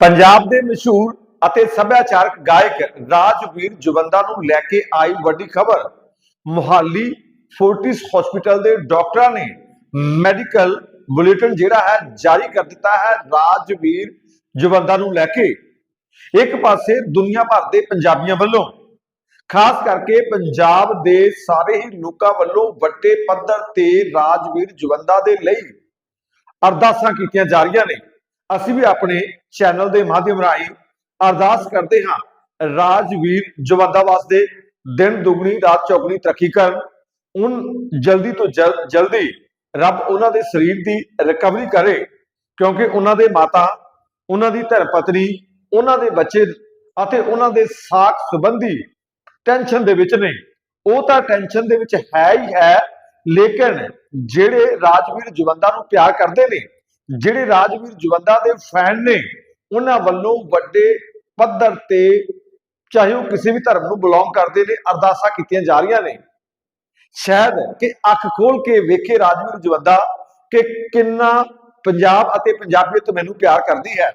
ਪੰਜਾਬ ਦੇ ਮਸ਼ਹੂਰ ਅਤੇ ਸੱਭਿਆਚਾਰਕ ਗਾਇਕ ਰਾਜਵੀਰ ਜਵੰਦਾ ਨੂੰ ਲੈ ਕੇ ਆਈ ਵੱਡੀ ਖਬਰ। ਮੁਹਾਲੀ ਫੋਰਟਿਸ ਹਸਪੀਟਲ ਦੇ ਡਾਕਟਰਾਂ ਨੇ ਮੈਡੀਕਲ ਬੁਲੇਟਿਨ ਜਿਹੜਾ ਹੈ ਜਾਰੀ ਕਰ ਦਿੱਤਾ ਹੈ ਰਾਜਵੀਰ ਜਵੰਦਾ ਨੂੰ ਲੈ ਕੇ। ਇੱਕ ਪਾਸੇ ਦੁਨੀਆ ਭਰ ਦੇ ਪੰਜਾਬੀਆਂ ਵੱਲੋਂ, ਖਾਸ ਕਰਕੇ ਪੰਜਾਬ ਦੇ ਸਾਰੇ ਹੀ ਲੋਕਾਂ ਵੱਲੋਂ ਵੱਡੇ ਪੱਧਰ ਤੇ ਰਾਜਵੀਰ ਜਵੰਦਾ ਦੇ ਲਈ ਅਰਦਾਸਾਂ ਕੀਤੀਆਂ ਜਾ ਰਹੀਆਂ ਨੇ। ਅਸੀਂ ਵੀ ਆਪਣੇ ਚੈਨਲ ਦੇ ਮਾਧਿਅਮ ਰਾਹੀਂ ਅਰਦਾਸ ਕਰਦੇ ਹਾਂ, ਰਾਜਵੀਰ ਜਵੰਦਾ ਵਾਸਤੇ ਦਿਨ ਦੁਗਣੀ, ਰਾਤ ਚੌਗਣੀ ਤਰੱਕੀ ਕਰਨ। ਉਨ ਜਲਦੀ ਤੋਂ ਜਲਦੀ ਰੱਬ ਉਹਨਾਂ ਦੇ ਸਰੀਰ ਦੀ ਰਿਕਵਰੀ ਕਰੇ, ਕਿਉਂਕਿ ਉਹਨਾਂ ਦੇ ਮਾਤਾ, ਉਹਨਾਂ ਦੀ ਧਰਮ ਪਤਨੀ, ਉਹਨਾਂ ਦੇ ਬੱਚੇ ਅਤੇ ਉਹਨਾਂ ਦੇ ਸਾਖ ਸੰਬੰਧੀ ਟੈਨਸ਼ਨ ਦੇ ਵਿੱਚ ਨੇ। ਉਹ ਤਾਂ ਟੈਨਸ਼ਨ ਦੇ ਵਿੱਚ ਹੈ ਹੀ ਹੈ, ਲੇਕਿਨ ਜਿਹੜੇ ਰਾਜਵੀਰ ਜਵੰਦਾ ਨੂੰ ਪਿਆਰ ਕਰਦੇ ਨੇ ਜਿਹੜੇ ਰਾਜਵੀਰ ਜਵੰਦਾ ਦੇ ਫੈਨ ਨੇ, ਉਹਨਾਂ ਵੱਲੋਂ ਵੱਡੇ ਪੱਧਰ ਤੇ ਚਾਹੇ ਉਹ ਕਿਸੇ ਵੀ ਧਰਮ ਨੂੰ ਬਿਲੋਂਗ ਕਰਦੇ ਨੇ, ਅਰਦਾਸਾਂ ਕੀਤੀਆਂ ਜਾ ਰਹੀਆਂ ਨੇ। ਸ਼ਾਇਦ ਕਿ ਅੱਖ ਖੋਲ ਕੇ ਵੇਖੇ ਰਾਜਵੀਰ ਜਵੰਦਾ ਕਿ ਕਿੰਨਾ ਪੰਜਾਬ ਅਤੇ ਪੰਜਾਬੀਅਤ ਮੈਨੂੰ ਪਿਆਰ ਕਰਦੀ ਹੈ।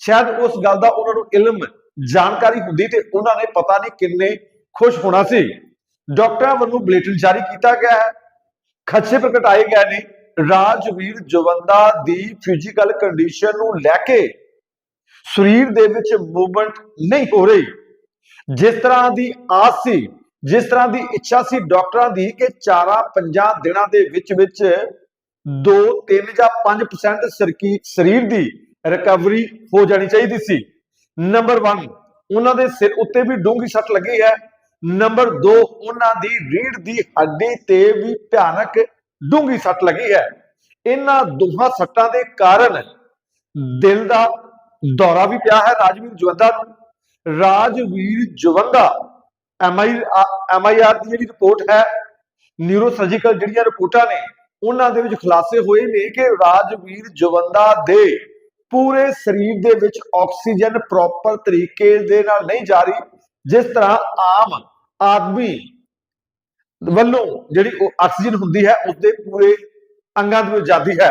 ਸ਼ਾਇਦ ਉਸ ਗੱਲ ਦਾ ਉਹਨਾਂ ਨੂੰ ਇਲਮ, ਜਾਣਕਾਰੀ ਹੁੰਦੀ ਤੇ ਉਹਨਾਂ ਨੇ ਪਤਾ ਨਹੀਂ ਕਿੰਨੇ ਖੁਸ਼ ਹੋਣਾ ਸੀ। ਡਾਕਟਰਾਂ ਵੱਲੋਂ ਬੁਲੇਟਿਨ ਜਾਰੀ ਕੀਤਾ ਗਿਆ ਹੈ ਖੱਛੇ ਪ੍ਰਗਟਾਏ ਗਏ ਨੇ। ਰਾਜਵੀਰ ਜਵੰਦਾ ਦੀ ਫਿਜ਼ੀਕਲ ਕੰਡੀਸ਼ਨ ਨੂੰ ਲੈ ਕੇ ਸਰੀਰ ਦੇ ਵਿੱਚ ਮੂਵਮੈਂਟ ਨਹੀਂ ਹੋ ਰਹੀ। ਜਿਸ ਤਰ੍ਹਾਂ ਦੀ ਆਸ ਸੀ, ਜਿਸ ਤਰ੍ਹਾਂ ਦੀ ਇੱਛਾ ਸੀ ਡਾਕਟਰਾਂ ਦੀ ਕਿ 4-5 ਦਿਨਾਂ ਦੇ ਵਿੱਚ ਵਿੱਚ 2 3 ਜਾਂ 5% ਸਰਕੀ ਸਰੀਰ ਦੀ ਰਿਕਵਰੀ ਹੋ ਜਾਣੀ ਚਾਹੀਦੀ ਸੀ। ਨੰਬਰ 1 ਉਹਨਾਂ ਦੇ ਸਿਰ ਉੱਤੇ ਵੀ ਡੂੰਗੀ ਸੱਟ ਲੱਗੀ ਹੈ। ਨੰਬਰ 2 ਉਹਨਾਂ ਦੀ ਰੀੜ ਦੀ ਹੱਡੀ ਤੇ ਵੀ ਭਿਆਨਕ ਡੂੰਗੀ ਸੱਟ ਲੱਗੀ ਹੈ। ਇਹਨਾਂ ਦੋਹਾਂ ਸੱਟਾਂ ਦੇ ਕਾਰਨ ਦਿਲ ਦਾ ਦੌਰਾ ਵੀ ਪਿਆ ਹੈ ਰਾਜਵੀਰ ਜਵੰਦਾ ਨੂੰ। ਰਾਜਵੀਰ ਜਵੰਦਾ ਐਮਆਈ ਐਮਆਈਆਰ ਦੀ ਜਿਹੜੀ ਰਿਪੋਰਟ ਹੈ ਨਿਊਰੋ ਸਰਜੀਕਲ ਜਿਹੜੀਆਂ ਰਿਪੋਰਟਾਂ ਨੇ ਉਹਨਾਂ ਦੇ ਵਿੱਚ ਖੁਲਾਸੇ ਹੋਏ ਨੇ ਕਿ ਰਾਜਵੀਰ ਜਵੰਦਾ ਦੇ ਪੂਰੇ ਸਰੀਰ ਦੇ ਵਿੱਚ ਆਕਸੀਜਨ ਪ੍ਰੋਪਰ ਤਰੀਕੇ ਦੇ ਨਾਲ ਨਹੀਂ ਜਾ ਰਹੀ ਜਿਸ ਤਰ੍ਹਾਂ ਆਮ ਆਦਮੀ ਵੱਲੋਂ ਜਿਹੜੀ ਉਹ ਆਕਸੀਜਨ ਹੁੰਦੀ ਹੈ, ਉਸਦੇ ਪੂਰੇ ਅੰਗਾਂ ਦੇ ਵਿੱਚ ਜਾਂਦੀ ਹੈ।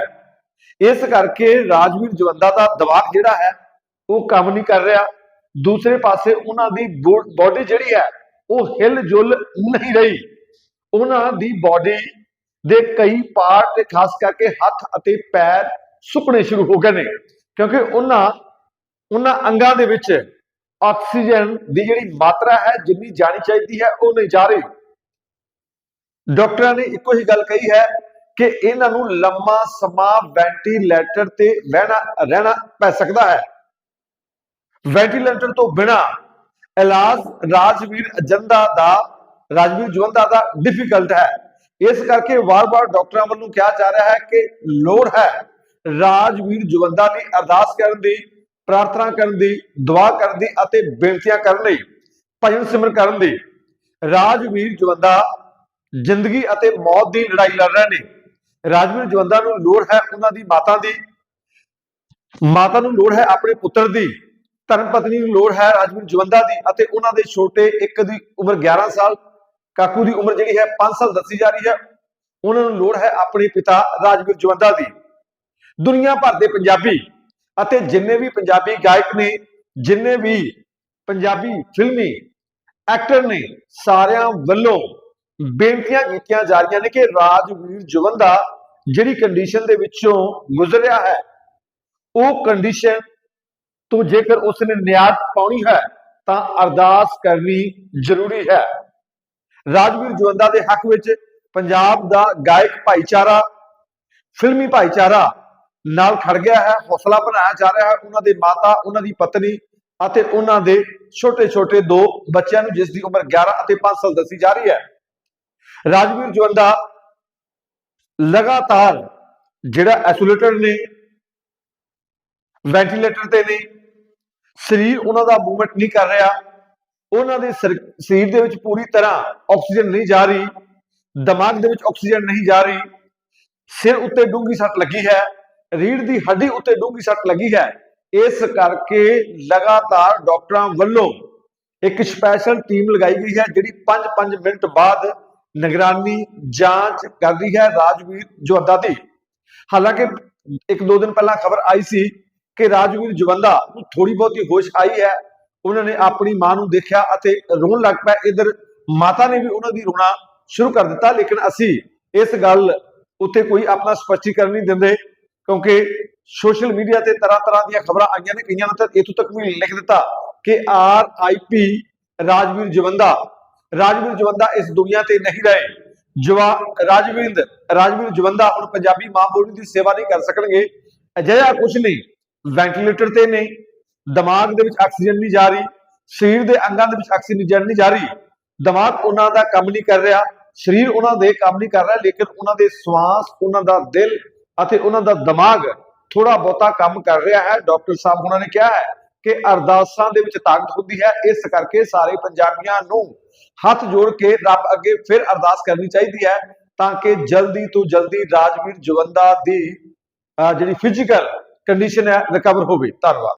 ਇਸ ਕਰਕੇ ਰਾਜਵੀਰ ਜਵੰਦਾ ਦਾ ਦਿਮਾਗ ਜਿਹੜਾ ਹੈ, ਉਹ ਕੰਮ ਨਹੀਂ ਕਰ ਰਿਹਾ। ਦੂਸਰੇ ਪਾਸੇ ਉਹਨਾਂ ਦੀ ਬਾਡੀ ਜਿਹੜੀ ਹੈ, ਉਹ ਹਿਲ ਜੁਲ ਨਹੀਂ ਰਹੀ। ਉਹਨਾਂ ਦੀ ਬਾਡੀ ਦੇ ਕਈ ਪਾਰਟ ਤੇ ਖਾਸ ਕਰਕੇ ਹੱਥ ਅਤੇ ਪੈਰ ਸੁੱਕਣੇ ਸ਼ੁਰੂ ਹੋ ਗਏ ਨੇ। ਕਿਉਂਕਿ ਉਹਨਾਂ ਉਹਨਾਂ ਅੰਗਾਂ ਦੇ ਵਿੱਚ ਆਕਸੀਜਨ ਦੀ ਜਿਹੜੀ ਮਾਤਰਾ ਹੈ, ਜਿੰਨੀ ਜਾਣੀ ਚਾਹੀਦੀ ਹੈ, ਉਹ ਨਹੀਂ ਜਾ ਰਹੀ। ਡਾਕਟਰਾਂ ਨੇ ਇੱਕੋ ਹੀ ਗੱਲ ਕਹੀ ਹੈ ਕਿ ਇਹਨਾਂ ਨੂੰ ਲੰਮਾ ਸਮਾਂ ਵੈਂਟੀਲੇਟਰ ਤੇ ਰਹਿਣਾ ਰਹਿਣਾ ਪੈ ਸਕਦਾ ਹੈ। ਵੈਂਟੀਲੇਟਰ ਤੋਂ ਬਿਨਾ ਇਲਾਜ ਰਾਜਵੀਰ ਅਜੰਦਾ ਦਾ, ਰਾਜਵੀਰ ਜਵੰਦਾ ਦਾ ਡਿਫਿਕਲਟ ਹੈ। ਇਸ ਕਰਕੇ ਵਾਰ-ਵਾਰ ਡਾਕਟਰਾਂ ਵੱਲੋਂ ਕਿਹਾ ਜਾ ਰਿਹਾ ਹੈ ਕਿ ਲੋੜ ਹੈ ਰਾਜਵੀਰ ਜਵੰਦਾ ਦੀ ਅਰਦਾਸ ਕਰਨ ਦੀ, ਪ੍ਰਾਰਥਨਾ ਕਰਨ ਦੀ, ਦੁਆ ਕਰਨ ਦੀ ਅਤੇ ਬੇਨਤੀਆਂ ਕਰਨ ਲਈ ਭਜਨ ਸਿਮਰਨ ਕਰਨ ਦੀ। ਰਾਜਵੀਰ ਜਵੰਦਾ ਜ਼ਿੰਦਗੀ ਅਤੇ ਮੌਤ ਦੀ ਲੜਾਈ ਲੜ ਰਹੇ ਨੇ। ਰਾਜਵੀਰ ਜਵੰਦਾ ਨੂੰ ਲੋੜ ਹੈ ਉਹਨਾਂ ਦੀ ਮਾਤਾ ਦੀ। ਮਾਤਾ ਨੂੰ ਲੋੜ ਹੈ ਆਪਣੇ ਪੁੱਤਰ ਦੀ। ਧਰਮ ਪਤਨੀ ਨੂੰ ਲੋੜ ਹੈ ਰਾਜਵੀਰ ਜਵੰਦਾ ਦੀ ਅਤੇ ਉਹਨਾਂ ਦੇ ਛੋਟੇ ਇੱਕ ਦੀ ਉਮਰ 11 ਸਾਲ, ਕਾਕੂ ਦੀ ਉਮਰ ਜਿਹੜੀ ਹੈ 5 ਸਾਲ ਦੱਸੀ ਜਾ ਰਹੀ ਹੈ। ਉਹਨਾਂ ਨੂੰ ਲੋੜ ਹੈ ਆਪਣੇ ਪਿਤਾ ਰਾਜਵੀਰ ਜਵੰਦਾ ਦੀ। ਦੁਨੀਆ ਭਰ ਦੇ ਪੰਜਾਬੀ ਅਤੇ ਜਿੰਨੇ ਵੀ ਪੰਜਾਬੀ ਗਾਇਕ ਨੇ, ਜਿੰਨੇ ਵੀ ਪੰਜਾਬੀ ਫਿਲਮੀ ਐਕਟਰ ਨੇ, ਸਾਰਿਆਂ ਵੱਲੋਂ ਬੇਨਤੀਆਂ ਕੀਤੀਆਂ ਜਾ ਰਹੀਆਂ ਨੇ ਕਿ ਰਾਜਵੀਰ ਜਵੰਦਾ ਜਿਹੜੀ ਕੰਡੀਸ਼ਨ ਦੇ ਵਿੱਚੋਂ ਗੁਜ਼ਰਿਆ ਹੈ, ਉਹ ਕੰਡੀਸ਼ਨ ਤੋਂ ਜੇਕਰ ਉਸ ਨੇ ਨਿਆਦ ਪਾਉਣੀ ਹੈ, ਤਾਂ ਅਰਦਾਸ ਕਰਨੀ ਜ਼ਰੂਰੀ ਹੈ। ਰਾਜਵੀਰ ਜਵੰਦਾ ਦੇ ਹੱਕ ਵਿੱਚ ਪੰਜਾਬ ਦਾ ਗਾਇਕ ਭਾਈਚਾਰਾ, ਫਿਲਮੀ ਭਾਈਚਾਰਾ ਨਾਲ ਖੜ ਗਿਆ ਹੈ, ਹੌਸਲਾ ਬਣਾਇਆ ਜਾ ਰਿਹਾ ਹੈ। ਉਹਨਾਂ ਦੇ ਮਾਤਾ, ਉਹਨਾਂ ਦੀ ਪਤਨੀ ਅਤੇ ਉਹਨਾਂ ਦੇ ਛੋਟੇ-ਛੋਟੇ ਦੋ ਬੱਚਿਆਂ ਨੂੰ ਜਿਸ ਦੀ ਉਮਰ 11 ਅਤੇ 5 ਸਾਲ ਦੱਸੀ ਜਾ ਰਹੀ ਹੈ। ਰਾਜਵੀਰ ਜਵੰਦਾ ਲਗਾਤਾਰ ਜਿਹੜਾ ਐਸੋਲੇਟਰ ਨੇ, ਵੈਂਟੀਲੇਟਰ ਤੇ ਨੇ, ਸਰੀਰ ਉਹਨਾਂ ਦਾ ਮੂਵਮੈਂਟ ਨਹੀਂ ਕਰ ਰਿਹਾ, ਉਹਨਾਂ ਦੇ ਸਰੀਰ ਦੇ ਵਿੱਚ ਪੂਰੀ ਤਰ੍ਹਾਂ ਆਕਸੀਜਨ ਨਹੀਂ ਜਾ ਰਹੀ, ਦਿਮਾਗ ਦੇ ਵਿੱਚ ਆਕਸੀਜਨ ਨਹੀਂ ਜਾ ਰਹੀ, ਸਿਰ ਉੱਤੇ ਡੂੰਗੀ ਸੱਟ ਲੱਗੀ ਹੈ ਰੀੜ ਦੀ ਹੱਡੀ ਉੱਤੇ ਡੂੰਗੀ ਸੱਟ ਲੱਗੀ ਹੈ, ਇਸ ਕਰਕੇ ਲਗਾਤਾਰ ਡਾਕਟਰਾਂ ਵੱਲੋਂ ਇੱਕ ਸਪੈਸ਼ਲ ਟੀਮ ਲਗਾਈ ਗਈ ਹੈ, ਜਿਹੜੀ 5-5 ਮਿੰਟ ਬਾਅਦ ਨਿਗਰਾਨੀ ਜਾਂਚ ਕਰ ਰਹੀ ਹੈ ਰਾਜਵੀਰ ਜੋਧਾ ਦੀ। ਹਾਲਾਂਕਿ ਇੱਕ ਦੋ ਦਿਨ ਪਹਿਲਾਂ ਖਬਰ ਆਈ ਸੀ ਕਿ ਰਾਜਵੀਰ ਜਵੰਦਾ ਨੂੰ ਥੋੜੀ ਬਹੁਤੀ ਹੋਸ਼ ਆਈ ਹੈ। ਉਹਨਾਂ ਨੇ ਆਪਣੀ ਮਾਂ ਨੂੰ ਦੇਖਿਆ ਅਤੇ ਰੋਣ ਲੱਗ ਪਏ ਇਧਰ ਮਾਤਾ ਨੇ ਵੀ ਉਹਨਾਂ ਦੀ ਰੋਣਾ ਸ਼ੁਰੂ ਕਰ ਦਿੱਤਾ, ਲੇਕਿਨ ਅਸੀਂ ਇਸ ਗੱਲ ਉੱਤੇ ਕੋਈ ਆਪਣਾ ਸਪਸ਼ਟੀਕਰਨ ਨਹੀਂ ਦਿੰਦੇ ਕਿਉਂਕਿ ਸੋਸ਼ਲ ਮੀਡੀਆ ਤੇ ਤਰ੍ਹਾਂ ਤਰ੍ਹਾਂ ਦੀਆਂ ਖਬਰਾਂ ਆਈਆਂ ਨੇ। ਕਈਆਂ ਨੇ ਤਾਂ ਇਥੋਂ ਤੱਕ ਵੀ ਲਿਖ ਦਿੱਤਾ ਕਿ R I P Rajveer Jawanda Rajveer Jawanda ਇਸ ਦੁਨੀਆ ਤੇ ਨਹੀਂ ਰਹੇ। ਜਵਾ ਰਾਜਵੀਰ ਰਾਜਵੀਰ ਜਵੰਦਾ ਹੁਣ ਪੰਜਾਬੀ ਮਾਂ ਬੋਲੀ ਦੀ ਸੇਵਾ ਨਹੀਂ ਕਰ ਸਕਣਗੇ। ਅਜਿਹਾ ਕੁਝ ਨਹੀਂ। ਵੈਂਟੀਲੇਟਰ ਤੇ ਨੇ ਦਿਮਾਗ ਦੇ ਵਿੱਚ ਆਕਸੀਜਨ ਨਹੀਂ ਜਾ ਰਹੀ। ਸਰੀਰ ਦੇ ਅੰਗਾਂ ਦੇ ਵਿੱਚ ਆਕਸੀਜਨ ਨਹੀਂ ਜਾ ਰਹੀ। ਦਿਮਾਗ ਉਹਨਾਂ ਦਾ ਕੰਮ ਨਹੀਂ ਕਰ ਰਿਹਾ। ਸਰੀਰ ਉਹਨਾਂ ਦੇ ਕੰਮ ਨਹੀਂ ਕਰ ਰਿਹਾ, ਲੇਕਿਨ ਉਹਨਾਂ ਦੇ ਸਵਾਸ, ਉਹਨਾਂ ਦਾ ਦਿਲ ਅਤੇ ਉਹਨਾਂ ਦਾ ਦਿਮਾਗ ਥੋੜਾ ਬਹੁਤਾ ਕੰਮ ਕਰ ਰਿਹਾ ਹੈ। ਡਾਕਟਰ ਸਾਹਿਬ ਉਹਨਾਂ ਨੇ ਕਿਹਾ ਹੈ ਕਿ ਅਰਦਾਸਾਂ ਦੇ ਵਿੱਚ ਤਾਕਤ ਹੁੰਦੀ ਹੈ, ਇਸ ਕਰਕੇ ਸਾਰੇ ਪੰਜਾਬੀਆਂ ਨੂੰ ਹੱਥ ਜੋੜ ਕੇ ਰੱਬ ਅੱਗੇ ਫਿਰ ਅਰਦਾਸ ਕਰਨੀ ਚਾਹੀਦੀ ਹੈ ਤਾਂ ਕਿ ਜਲਦੀ ਤੋਂ ਜਲਦੀ ਰਾਜਵੀਰ ਜਵੰਦਾ ਦੀ ਜਿਹੜੀ ਫਿਜ਼ੀਕਲ ਕੰਡੀਸ਼ਨ ਹੈ ਰਿਕਵਰ ਹੋਵੇ। ਧੰਨਵਾਦ।